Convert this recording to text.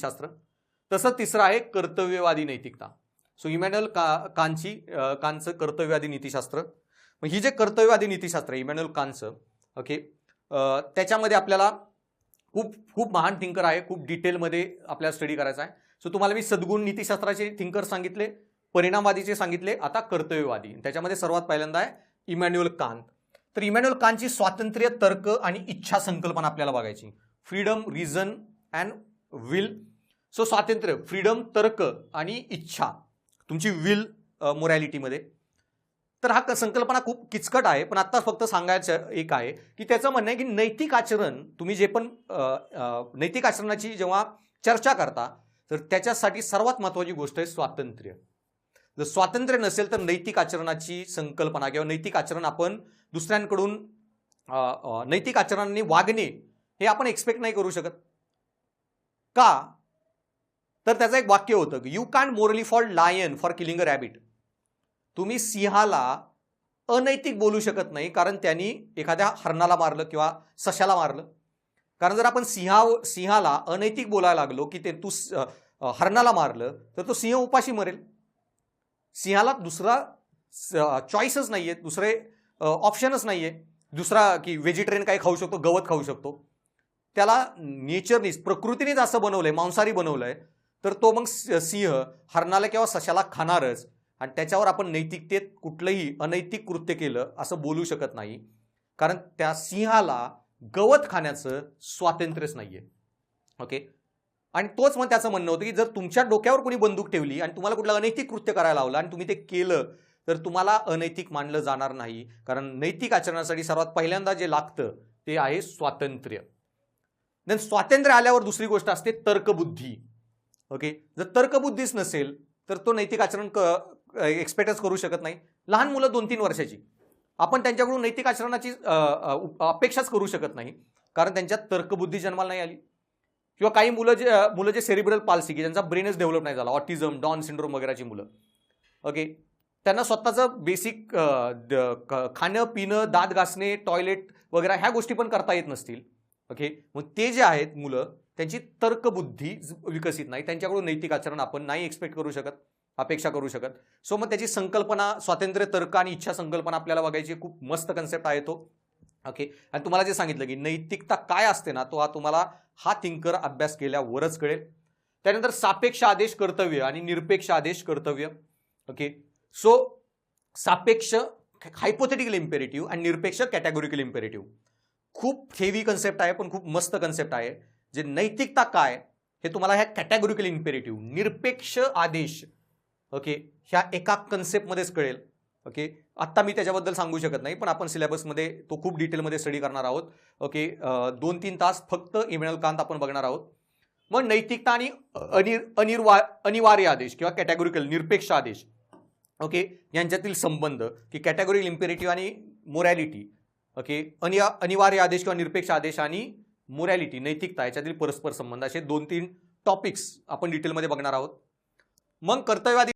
शास्त्र. तसं तिसरं आहे कर्तव्यवादी नैतिकता. सो इमॅन्युअल का कांची कांचं कर्तव्यवादी नीतिशास्त्र. मग ही जे कर्तव्यवादी नीतिशास्त्र आहे इमॅन्युअल कांचं ओके त्याच्यामध्ये आपल्याला खूप खूप महान थिंकर आहे खूप डिटेलमध्ये आपल्याला स्टडी करायचा आहे. सो तुम्हाला मी सद्गुण नीतिशास्त्राचे थिंकर सांगितले परिणामवादीचे सांगितले आता कर्तव्यवादी. त्याच्यामध्ये सर्वात पहिल्यांदा आहे इमॅन्युअल कांत. तर इमॅन्युअल कांतची स्वातंत्र्य तर्क आणि इच्छा संकल्पना आपल्याला बघायची. Freedom reason and will so स्वातंत्र्य फ्रीडम तर्क आणि इच्छा तुमची विल मोरॅलिटीमध्ये तर हा क- संकल्पना खूप किचकट आहे पण आत्ता फक्त सांगायचं एक आहे की त्याचं म्हणणं आहे की नैतिक आचरण तुम्ही जे पण नैतिक आचरणाची जेव्हा चर्चा करता तर त्याच्यासाठी सर्वात महत्त्वाची गोष्ट आहे स्वातंत्र्य. जर स्वातंत्र्य नसेल तर नैतिक आचरणाची संकल्पना किंवा नैतिक आचरण आपण दुसऱ्यांकडून नैतिक आचरणाने वागणे हे आपण एक्सपेक्ट नाही करू शकत. का? तर त्याचं एक वाक्य होतं you can morally for lion for killing a rabbit तुम्ही सिंहाला अनैतिक बोलू शकत नाही कारण त्यांनी एखाद्या हरणाला मारलं किंवा सशाला मारलं. कारण जर आपण सिंहा सिंहाला अनैतिक बोलायला लागलो की ते तू हरणाला मारलं तर तो सिंह उपाशी मरेल. सिंहाला दुसरा चॉईसच नाही आहे दुसरे ऑप्शनच नाही आहे दुसरा की व्हेजिटेरियन काही खाऊ शकतो गवत खाऊ शकतो. त्याला नेचरनीच प्रकृतीनेच असं बनवलं आहे मांसाहारी बनवलं आहे तर तो मग स- सिंह हरणाला किंवा सशाला खाणारच. आणि त्याच्यावर आपण नैतिकतेत कुठलंही अनैतिक कृत्य केलं असं बोलू शकत नाही. कारण त्या सिंहाला गवत खाण्याचं स्वातंत्र्यच नाहीये. ओके? आणि तोच मग त्याचं म्हणणं होतं की जर तुमच्या डोक्यावर कोणी बंदूक ठेवली आणि तुम्हाला कुठलं अनैतिक कृत्य करायला लावलं आणि तुम्ही ते केलं तर तुम्हाला अनैतिक मानलं जाणार नाही. कारण नैतिक आचरणासाठी सर्वात पहिल्यांदा जे लागतं ते आहे स्वातंत्र्य. देन स्वातंत्र्य आल्यावर दुसरी गोष्ट असते तर्कबुद्धी. ओके? जर तर्कबुद्धीच नसेल तर तो नैतिक आचरण एक्सपेक्टच करू शकत नाही. लहान मुलं दोन तीन वर्षाची. आपण त्यांच्याकडून नैतिक आचरणाची अपेक्षाच करू शकत नाही. कारण त्यांच्यात तर्कबुद्धी जन्माला नाही आली. किंवा काही मुलं जे मुलं जे सेरिब्रल पाल्सी की ज्यांचा ब्रेनच डेव्हलप नाही झाला ऑटिझम डॉन सिंड्रोम वगैरेची मुलं. ओके? त्यांना स्वतःचं बेसिक खाणं पिणं दात घासणे टॉयलेट वगैरे ह्या गोष्टी पण करता येत नसतील. ओके? मग ते जे आहेत मुलं त्यांची तर्कबुद्धी विकसित नाही. त्यांच्याकडून नैतिक आचरण आपण नाही एक्सपेक्ट करू शकत अपेक्षा करू शकत. सो मग त्याची संकल्पना स्वातंत्र्य तर्क आणि इच्छा संकल्पना आपल्याला बघायची खूप मस्त कन्सेप्ट आहे तो. ओके आणि तुम्हाला जे सांगितलं की नैतिकता काय असते ना तो हा तुम्हाला हा थिंकर अभ्यास केल्यावरच कळेल. त्यानंतर सापेक्ष आदेश कर्तव्य आणि निरपेक्ष आदेश कर्तव्य. ओके सो सापेक्ष हायपोथेटिकल इम्पेरेटिव्ह आणि निरपेक्ष कॅटेगोरिकल इम्पेरेटिव्ह खूप हेवी कन्सेप्ट आहे पण खूप मस्त कन्सेप्ट आहे. जे नैतिकता काय हे तुम्हाला ह्या कॅटेगोरिकल इम्पेरेटिव्ह निरपेक्ष आदेश ओके ह्या एका कन्सेप्टमध्येच कळेल ओके आत्ता मी त्याच्याबद्दल सांगू शकत नाही पण आपण सिलेबसमध्ये तो खूप डिटेलमध्ये स्टडी करणार आहोत ओके दोन तीन तास फक्त इमॅन्युअल कांत आपण बघणार आहोत. मग नैतिकता आणि अनिर अनिर्वा अनिवार्य आदेश किंवा कॅटेगोरिकल निरपेक्ष आदेश ओके यांच्यातील संबंध की कॅटेगोरिकल इम्पेरेटिव्ह आणि मोरॅलिटी ओके अनि अनिवार्य आदेश किंवा निरपेक्ष आदेश आणि मोरॅलिटी नैतिकता याच्यातील परस्पर संबंध असे दोन तीन टॉपिक्स आपण डिटेलमध्ये बघणार आहोत. मग कर्तव्यवादी